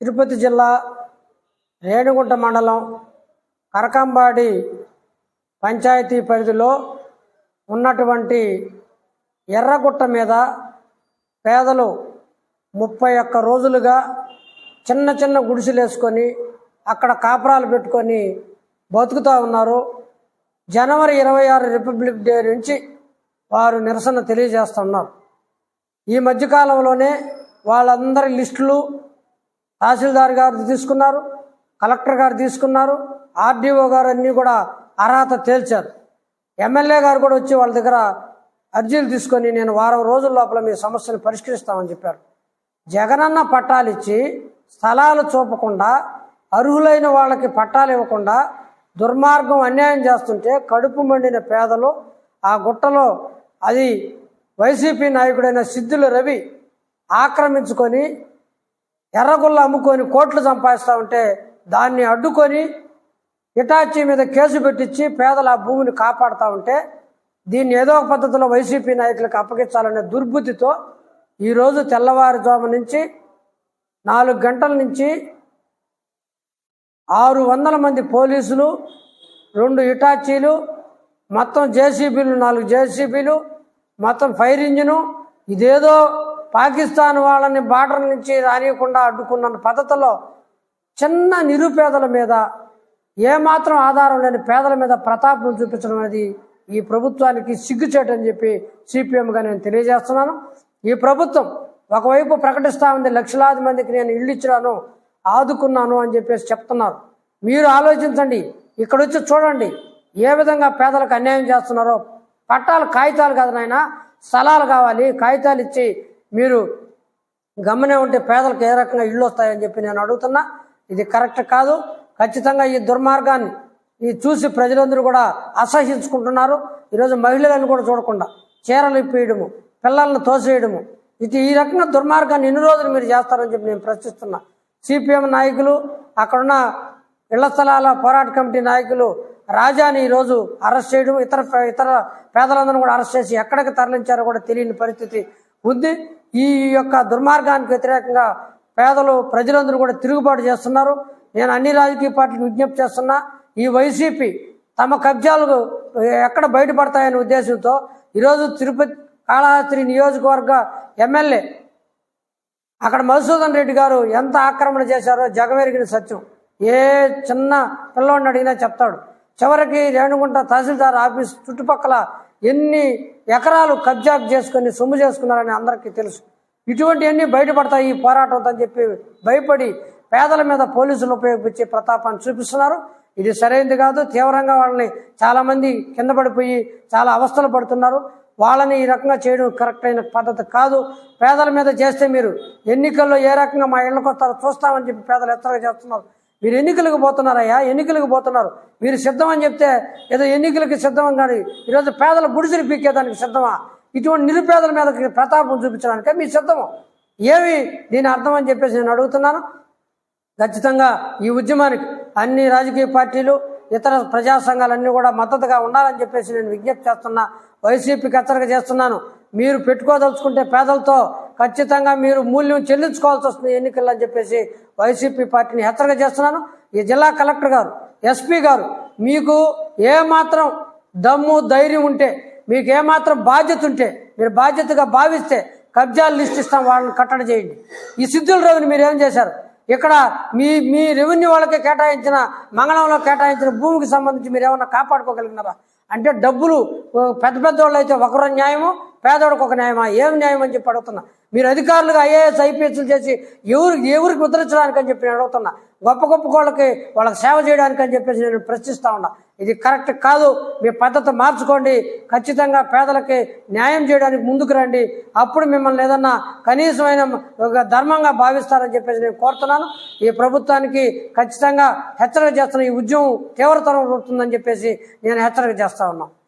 తిరుపతి జిల్లా రేణుగుంట మండలం కరకంబాడి పంచాయతీ పరిధిలో ఉన్నటువంటి ఎర్రగుట్ట మీద పేదలు ముప్పై ఒక్క రోజులుగా చిన్న చిన్న గుడిసెలు వేసుకొని అక్కడ కాపురాలు పెట్టుకొని బతుకుతూ ఉన్నారు. జనవరి ఇరవై ఆరు రిపబ్లిక్ డే నుంచి వారు నిరసన తెలియజేస్తున్నారు. ఈ మధ్యకాలంలోనే వాళ్ళందరి లిస్టులు తహసీల్దార్ గారు తీసుకున్నారు కలెక్టర్ గారు తీసుకున్నారు ఆర్డీఓ గారు అన్నీ కూడా అర్హత తేల్చారు. ఎమ్మెల్యే గారు కూడా వచ్చి వాళ్ళ దగ్గర అర్జీలు తీసుకొని నేను వారం రోజుల లోపల మీ సమస్యను పరిష్కరిస్తామని చెప్పారు. జగనన్న పట్టాలు ఇచ్చి స్థలాలు చూపకుండా అర్హులైన వాళ్ళకి పట్టాలు ఇవ్వకుండా దుర్మార్గం అన్యాయం చేస్తుంటే కడుపు మండిన పేదలు ఆ గుట్టలో అది వైసీపీ నాయకుడైన సిద్ధుల రవి ఆక్రమించుకొని ఎర్రగుల్ల అమ్ముకొని కోట్లు సంపాదిస్తూ ఉంటే దాన్ని అడ్డుకొని ఇటాచీ మీద కేసు పెట్టించి పేదల ఆ భూమిని కాపాడుతూ ఉంటే దీన్ని ఏదో ఒక పద్ధతిలో వైసీపీ నాయకులకు అప్పగించాలనే దుర్బుద్ధితో ఈరోజు తెల్లవారుజాము నుంచి నాలుగు గంటల నుంచి ఆరు వందల మంది పోలీసులు రెండు ఇటాచీలు మొత్తం జేసీబీలు నాలుగు జేసీబీలు మొత్తం ఫైర్ ఇంజిను ఇదేదో పాకిస్తాన్ వాళ్ళని బార్డర్ నుంచి రానియకుండా అడ్డుకున్న పద్ధతిలో చిన్న నిరుపేదల మీద ఏమాత్రం ఆధారం లేని పేదల మీద ప్రతాపం చూపించడం అనేది ఈ ప్రభుత్వానికి సిగ్గుచేటని చెప్పి సిపిఎంగా నేను తెలియజేస్తున్నాను. ఈ ప్రభుత్వం ఒకవైపు ప్రకటిస్తా ఉంది లక్షలాది మందికి నేను ఇల్లు ఇచ్చినాను ఆదుకున్నాను అని చెప్పేసి చెప్తున్నారు. మీరు ఆలోచించండి ఇక్కడ వచ్చి చూడండి ఏ విధంగా పేదలకు అన్యాయం చేస్తున్నారో. పట్టాలు కాగితాలు కాదు నాయన స్థలాలు కావాలి కాగితాలు ఇచ్చి మీరు గమనే ఉంటే పేదలకు ఏ రకంగా ఇళ్ళు వస్తాయని చెప్పి నేను అడుగుతున్నా. ఇది కరెక్ట్ కాదు. ఖచ్చితంగా ఈ దుర్మార్గాన్ని ఈ చూసి ప్రజలందరూ కూడా అసహించుకుంటున్నారు. ఈరోజు మహిళలను కూడా చూడకుండా చీరలు ఇప్పేయడము పిల్లలను తోసేయడము ఇది ఈ రకంగా దుర్మార్గాన్ని ఎన్ని రోజులు మీరు చేస్తారని చెప్పి నేను ప్రశ్నిస్తున్నా. సిపిఎం నాయకులు అక్కడున్న ఇళ్ళ స్థలాల పోరాట కమిటీ నాయకులు రాజాని ఈరోజు అరెస్ట్ చేయడం ఇతర ఇతర పేదలందరూ కూడా అరెస్ట్ చేసి ఎక్కడికి తరలించారో కూడా తెలియని పరిస్థితి ఉంది. ఈ యొక్క దుర్మార్గానికి వ్యతిరేకంగా పేదలు ప్రజలందరూ కూడా తిరుగుబాటు చేస్తున్నారు. నేను అన్ని రాజకీయ పార్టీలు విజ్ఞప్తి చేస్తున్నా ఈ వైసీపీ తమ కబ్జాలు ఎక్కడ బయటపడతాయనే ఉద్దేశంతో ఈరోజు తిరుపతి కాళహస్త్రి నియోజకవర్గ ఎమ్మెల్యే అక్కడ మధుసూదన్ రెడ్డి గారు ఎంత ఆక్రమణ చేశారో జగమెరిగిన సత్యం. ఏ చిన్న పిల్లోడిని అడిగినా చెప్తాడు. చివరికి రేణుగుంట తహసీల్దార్ ఆఫీస్ చుట్టుపక్కల ఎన్ని ఎకరాలు కబ్జాక్ చేసుకుని సొమ్ము చేసుకున్నారని అందరికీ తెలుసు. ఇటువంటివన్నీ బయటపడతాయి ఈ పోరాటంతో అని చెప్పి భయపడి పేదల మీద పోలీసులు ఉపయోగించే ప్రతాపాన్ని చూపిస్తున్నారు. ఇది సరైనది కాదు. తీవ్రంగా వాళ్ళని చాలామంది కింద పడిపోయి చాలా అవస్థలు పడుతున్నారు. వాళ్ళని ఈ రకంగా చేయడం కరెక్ట్ అయిన పద్ధతి కాదు. పేదల మీద చేస్తే మీరు ఎన్నికల్లో ఏ రకంగా మా ఇళ్ళకి వస్తారో చూస్తామని చెప్పి పేదలు ఎత్తగా చేస్తున్నారు. మీరు ఎన్నికలకు పోతున్నారయ్యా ఎన్నికలకు పోతున్నారు. మీరు సిద్ధం అని చెప్తే ఏదో ఎన్నికలకి సిద్ధం కానీ ఈరోజు పేదల గుడిసెలు పీకేదానికి సిద్ధమా? ఇటువంటి నిరుపేదల మీద ప్రతాపం చూపించడానికే మీ సిద్ధము. ఏమి దీని అర్థం అని చెప్పేసి నేను అడుగుతున్నాను. ఖచ్చితంగా ఈ ఉద్యమానికి అన్ని రాజకీయ పార్టీలు ఇతర ప్రజా సంఘాలన్నీ కూడా మద్దతుగా ఉండాలని చెప్పేసి నేను విజ్ఞప్తి చేస్తున్నా. వైసీపీకి హెచ్చరిక చేస్తున్నాను. మీరు పెట్టుకోదలుచుకుంటే పేదలతో ఖచ్చితంగా మీరు మూల్యం చెల్లించుకోవాల్సి వస్తుంది ఎన్నికల్లో అని చెప్పేసి వైసీపీ పార్టీని హెచ్చరిక చేస్తున్నాను. ఈ జిల్లా కలెక్టర్ గారు ఎస్పీ గారు మీకు ఏమాత్రం దమ్ము ధైర్యం ఉంటే మీకు ఏమాత్రం బాధ్యత ఉంటే మీరు బాధ్యతగా భావిస్తే కబ్జాలు లిస్ట్ ఇస్తాం వాళ్ళని కట్టడి చేయండి. ఈ సిద్ధుల రవిని మీరు ఏం చేశారు? ఇక్కడ మీ మీ రెవెన్యూ వాళ్ళకి కేటాయించిన మంగళంలో కేటాయించిన భూమికి సంబంధించి మీరు ఏమన్నా కాపాడుకోగలిగినారా? అంటే డబ్బులు పెద్ద పెద్ద వాళ్ళు అయితే ఒకరు న్యాయము పేదోడికి ఒక న్యాయమా? ఏం న్యాయం అని చెప్పి అడుగుతున్నా. మీరు అధికారులుగా ఐఏఎస్ ఐపీఎస్లు చేసి ఎవరు ఎవరికి ముద్రించడానికి అని చెప్పి నేను అడుగుతున్నా. గొప్ప గొప్ప వాళ్ళకి వాళ్ళకి సేవ చేయడానికి అని చెప్పేసి నేను ప్రశ్నిస్తా ఉన్నా. ఇది కరెక్ట్ కాదు. మీ పద్ధతి మార్చుకోండి. ఖచ్చితంగా పేదలకి న్యాయం చేయడానికి ముందుకు రండి. అప్పుడు మిమ్మల్ని ఏదన్నా కనీసమైన ఒక ధర్మంగా భావిస్తారని చెప్పేసి నేను కోరుతున్నాను. ఈ ప్రభుత్వానికి ఖచ్చితంగా హెచ్చరిక చేస్తున్న ఈ ఉద్యమం తీవ్రతరం అవుతుందని చెప్పేసి నేను హెచ్చరిక చేస్తా ఉన్నాను